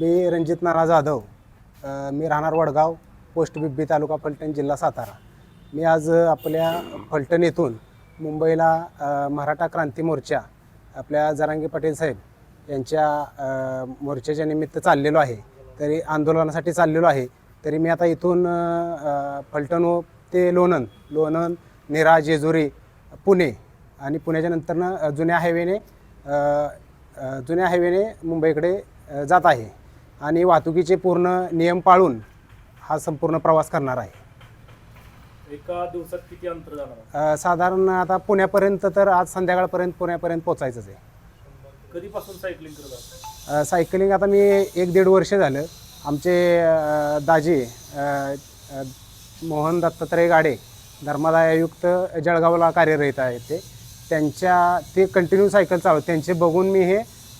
मी रणजित नाना जाधव मी राहणार वडगाव पोस्ट बिब्बी तालुका फलटण जिल्हा सातारा. मी आज आपल्या फलटण येथून मुंबईला मराठा क्रांती मोर्चा आपल्या जरांगी पाटील साहेब यांच्या मोर्चाच्या निमित्त चाललेलो आहे. तरी आंदोलनासाठी चाललेलो आहे. तरी मी आता इथून फलटण ते लोणंद लोणंद निरा जेजुरी पुणे आणि पुण्याच्या नंतरनं जुन्या हायवेने जुन्या हायवेने मुंबईकडे जात आहे. आणि वाहतुकीचे पूर्ण नियम पाळून हा संपूर्ण प्रवास करणार आहे. एका दिवसात किती अंतर जाणार? अ, साधारण आता पुण्यापर्यंत तर आज संध्याकाळपर्यंत पुण्यापर्यंत पोचायचंच आहे. कधीपासून सायकलिंग करत आहात? अ, सायकलिंग आता मी एक दीड वर्ष झालं. आमचे अ, दाजी अ, अ, मोहन दत्तात्रय गाडे धर्मादाय आयुक्त जळगावला कार्यरत आहेत ते. त्यांच्या ते कंटिन्यू सायकल चालवत त्यांचे बघून मी हे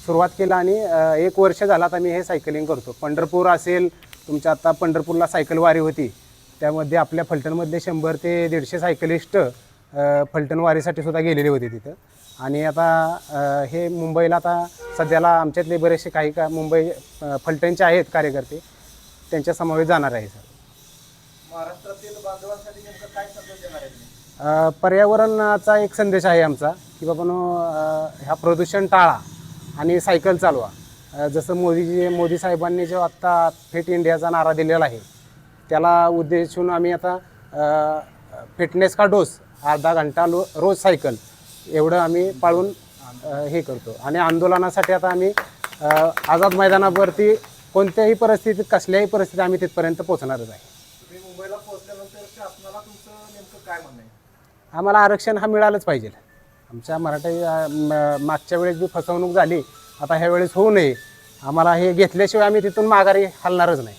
सुरुवात केलं आणि अ, एक वर्ष झालं आता मी हे सायकलिंग करतो. पंढरपूर असेल तुमच्या आता पंढरपूरला सायकल वारी होती. त्यामध्ये आपल्या फलटणमधले शंभर ते दीडशे सायकलिस्ट अ, फलटण वारीसाठी सुद्धा गेलेले होते तिथं. आणि आता अ, हे मुंबईला आता सध्याला आमच्यातले बरेचसे काही का मुंबई अ, फलटणचे आहेत कार्यकर्ते त्यांच्या समावेश जाणार आहे सर. महाराष्ट्रातील बांधवांसाठी नेमकं काय संदेश देणार आहे तुम्ही? अ, पर्यावरणाचा एक संदेश आहे आमचा की बाबानो अ, ह्या प्रदूषण टाळा. आणि सायकल चालवा. जसं मोदीजी मोदी साहेबांनी जो आत्ता फिट इंडियाचा नारा दिलेला आहे त्याला उद्देशून आम्ही आता फिटनेस का डोस अर्धा घंटा लो रोज सायकल एवढं आम्ही पाळून हे करतो. आणि आंदोलनासाठी आता आम्ही आझाद मैदानावरती कोणत्याही परिस्थितीत कसल्याही परिस्थितीत आम्ही तिथपर्यंत पोहोचणारच आहे. मुंबईला पोहोचल्यानंतर शासनाला तुमचं नेमकं काय म्हणणं आहे? आम्हाला आरक्षण हा मिळालंच पाहिजे. आमच्या मराठी मागच्या वेळेस जी फसवणूक झाली आता ह्या वेळेस होऊ नये. आम्हाला हे घेतल्याशिवाय आम्ही तिथून माघारी हलणारच नाही.